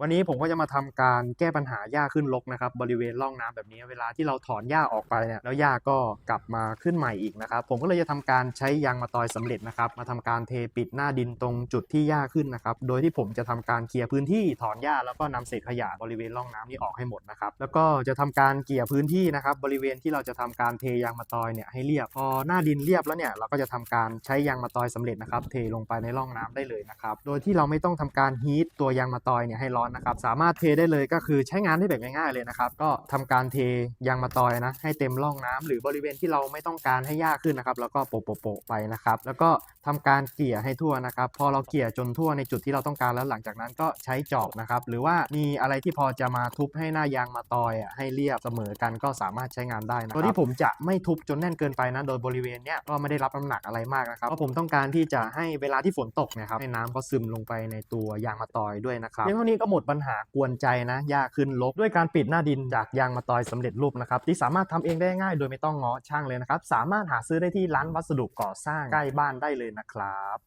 วันนี้ผมก็จะมาทำการแก้ปัญหาหญ้าขึ้นรกนะครับ บริเวณร่องน้ำแบบนี้ เวลาที่เราถอนหญ้าออกไปเนี่ยแล้วหญ้าก็กลับมาขึ้นใหม่อีกนะครับ ผมก็เลยจะทำการใช้ยางมะตอยสำเร็จนะครับ มาทำการเทปิดหน้าดินตรงจุดที่หญ้าขึ้นนะครับ โดยที่ผมจะทำการเคลียร์พื้นที่ถอนหญ้าแล้วก็นำเศษขยะบริเวณร่องน้ำนี้ออกให้หมดนะครับ แล้วก็จะทำการเกลี่ยพื้นที่นะครับ บริเวณที่เราจะทำการเทยางมะตอยเนี่ยให้เรียบ พอหน้าดินเรียบแล้วเนี่ยเราก็จะทำการใช้ยางมะตอยสำเร็จนะครับ เทลงไปในร่องน้ำได้เลยนะครับ โดยที่เราไม่ต้องทำการฮีทตัวยางมะตอยเนี่ยให้ร้อนนะครับสามารถเทได้เลยก็คือใช้งานได้แบบง่ายๆเลยนะครับก็ทำการเทยางมะตอยนะ ให้เต็มร่องน้ำหรือบริเวณที่เราไม่ต้องการให้หญ้าขึ้นนะครับ แล้วก็โปะโปะโปะไปนะครับ แล้วก็ทำการเกลี่ยให้ทั่วนะครับ พอเราเกลี่ยจนทั่วในจุดที่เราต้องการแล้วหลังจากนั้นก็ใช้จอบนะครับ หรือว่ามีอะไรที่พอจะมาทุบให้หน้ายางมะตอยอะให้เรียบเสมอกันก็สามารถใช้งานได้นะครับที่ผมจะไม่ทุบจนแน่นเกินไปนะโดยบริเวณเนี้ยก็ไม่ได้รับน้ำหนักอะไรมากนะครับเพราะผมต้องการที่จะให้เวลาที่ฝนตกนะครับให้น้ำเขาซึมลงไปในตัวยางมะตอยด้วยนะครับเพียงเท่านี้ก็หมดมดปัญหากวนใจนะยากขึ้นลกด้วยการปิดหน้าดินจากยางมาตอยสำเร็จรูปนะครับที่สามารถทำเองได้ง่าย โดยไม่ต้องง้อช่างเลยนะครับสามารถหาซื้อได้ที่ร้านวัสดุก่อสร้างใกล้บ้านได้เลยนะครับ